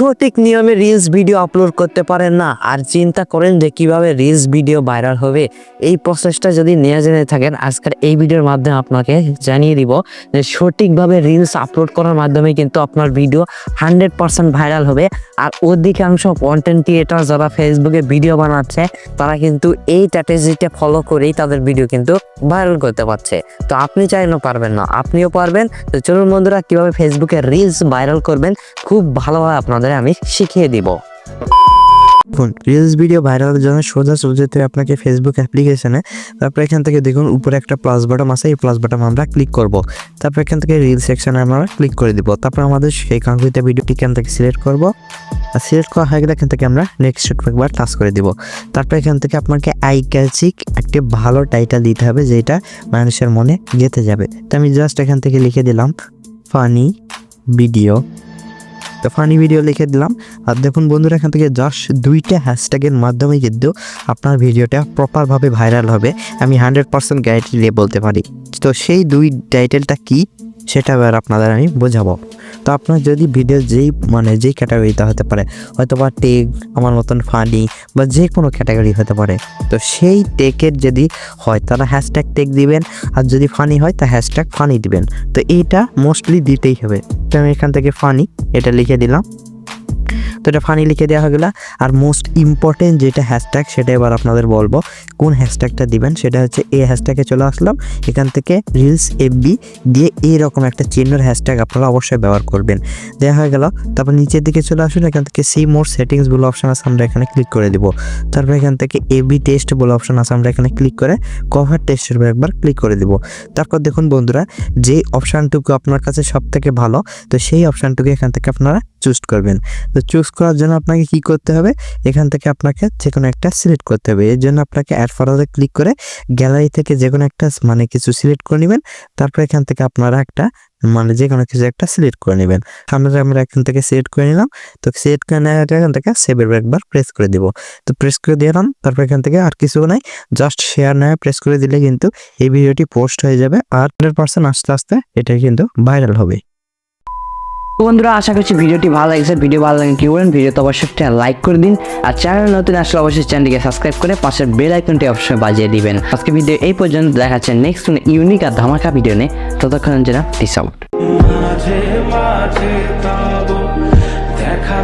সঠিক নিয়মে reels video upload করতে পারেন না। আর চিন্তা করেন যে কীভাবে রিলস ভিডিও ভাইরাল হবে। এই প্রসেসটা যদি নিয়ে জেনে থাকেন, আজকের এই ভিডিওর মাধ্যমে আপনাকে জানিয়ে দিব যে সঠিকভাবে রিলস আপলোড করার মাধ্যমে কিন্তু আপনার ভিডিও হান্ড্রেড পার্সেন্ট ভাইরাল হবে। আর অধিকাংশ কন্টেন্ট ক্রিয়েটার যারা ফেসবুকে ভিডিও বানাচ্ছে, তারা কিন্তু এই স্ট্র্যাটেজিটা ফলো করেই তাদের ভিডিও কিন্তু ভাইরাল করতে পারছে। তো আপনি চাইলেও পারবেন না, আপনিও পারবেন। তো চলুন বন্ধুরা, কীভাবে ফেসবুকে রিলস ভাইরাল করবেন? খুব ভালোভাবে আপনাদের আমি শিখিয়ে দিব। দেখুন রিলস ভিডিও ভাইরালের জন্য সোজা সোজাতে আপনাকে ফেসবুক অ্যাপ্লিকেশনে তারপর এখান থেকে দেখুন উপরে একটা প্লাস বাটন আছে, এই প্লাস বাটন আমরা ক্লিক করব। তারপর এখান থেকে রিল সেকশনে আমরা ক্লিক করে দিব। তারপর আমাদের সেই কাঙ্ক্ষিত ভিডিওটি এখান থেকে সিলেক্ট করব। আর সিলেক্ট করা হয়ে গেলে এখান থেকে আমরা নেক্সট একবার টাচ করে দিব। তারপর এখান থেকে আপনাকে আই ক্যাচিক একটি ভালো টাইটেল দিতে হবে, যেটা মানুষের মনে গেঁথে যাবে। তো আমি জাস্ট এখান থেকে লিখে দিলাম ফানি ভিডিও তো ফানি ভিডিও লিখে দিলাম। আর দেখুন বন্ধুরা, এখান থেকে জাস্ট দুইটা হ্যাশট্যাগের মাধ্যমে কিন্তু আপনার ভিডিওটা প্রপারভাবে ভাইরাল হবে। আমি হান্ড্রেড পার্সেন্ট গ্যারান্টি দিয়ে বলতে পারি। তো সেই দুই টাইটেলটা কি, সেটা এবার আপনাদের আমি বোঝাবো। তো আপনার যদি ভিডিও যেই মানে যেই ক্যাটাগরিতে হতে পারে হয়তো বা টেক আমার মতন ফানি বা যে কোনো ক্যাটাগরি হতে পারে, তো সেই টেকের যদি হয়, তারা হ্যাশট্যাগ টেক দিবেন। আর যদি ফানি হয়, তা হ্যাশট্যাগ ফানি দিবেন। তো এইটা মোস্টলি দিতেই হবে। তো আমি এখান থেকে ফানি এটা লিখে দিলাম। তো এটা ফানি লিখে দেওয়া হয়ে গেলো। আর মোস্ট ইম্পর্টেন্ট যেটা হ্যাশট্যাগ সেটা এবার আপনাদের বলব, কোন হ্যাশট্যাগটা দিবেন, সেটা হচ্ছে এ হ্যাশট্যাগে চলে আসলাম। এখান থেকে রিলস এফবি দিয়ে এইরকম একটা চিহ্নের হ্যাশট্যাগ আপনারা অবশ্যই ব্যবহার করবেন। দেওয়া হয়ে গেল, তারপর নিচের দিকে চলে আসুন, এখান থেকে সি মোর সেটিংস বলে অপশন আছে, আমরা এখানে ক্লিক করে দিব। তারপর এখান থেকে এবি টেস্ট বলে অপশন আছে, আমরা এখানে ক্লিক করে কভার টেস্টের উপর একবার ক্লিক করে দিব। তারপর দেখুন বন্ধুরা, যে অপশানটুকু আপনার কাছে সব থেকে ভালো, তো সেই অপশানটুকু এখান থেকে আপনারা চুজ করবেন। তো চুজ করার জন্য আপনাকে কি করতে হবে? এখান থেকে আপনাকে যে কোনো একটা সিলেক্ট করতে হবে। এর জন্য আপনাকে অ্যাড ফরওয়ার্ডে ক্লিক করে গ্যালারি থেকে যে কোনো একটা মানে কিছু সিলেক্ট করে নেবেন। তারপর এখান থেকে আপনারা একটা মানে যে কোনো কিছু একটা সিলেক্ট করে নেবেন। আমরা আমরা এখান থেকে সিলেক্ট করে নিলাম। তো সিলেক্ট করে নেওয়া এখান থেকে সেভের একবার প্রেস করে দিব। তো প্রেস করে দিলাম তারপর এখান থেকে আর কিছু নাই। জাস্ট শেয়ার নেয় প্রেস করে দিলে কিন্তু এই ভিডিওটি পোস্ট হয়ে যাবে। আর হান্ড্রেড পার্সেন্ট আস্তে আস্তে এটা কিন্তু ভাইরাল হবে। বন্ধুরা, আশা করছি ভিডিওটি ভালো লাগছে। ভিডিও ভালো লাগে কি বলেন ভিডিও তো অবশ্যই একটা লাইক করে দিন। আর চ্যানেল নতুন আসলে অবশ্যই চ্যানেলটিকে সাবস্ক্রাইব করে পাশের বেল আইকনটি অবশ্যই বাজিয়ে দিবেন। আজকে ভিডিও এই পর্যন্ত দেখাচ্ছে নেক্সট ইউনিক আর ধামাকা ভিডিও নে ততক্ষণ যেন পিস আউট দেখা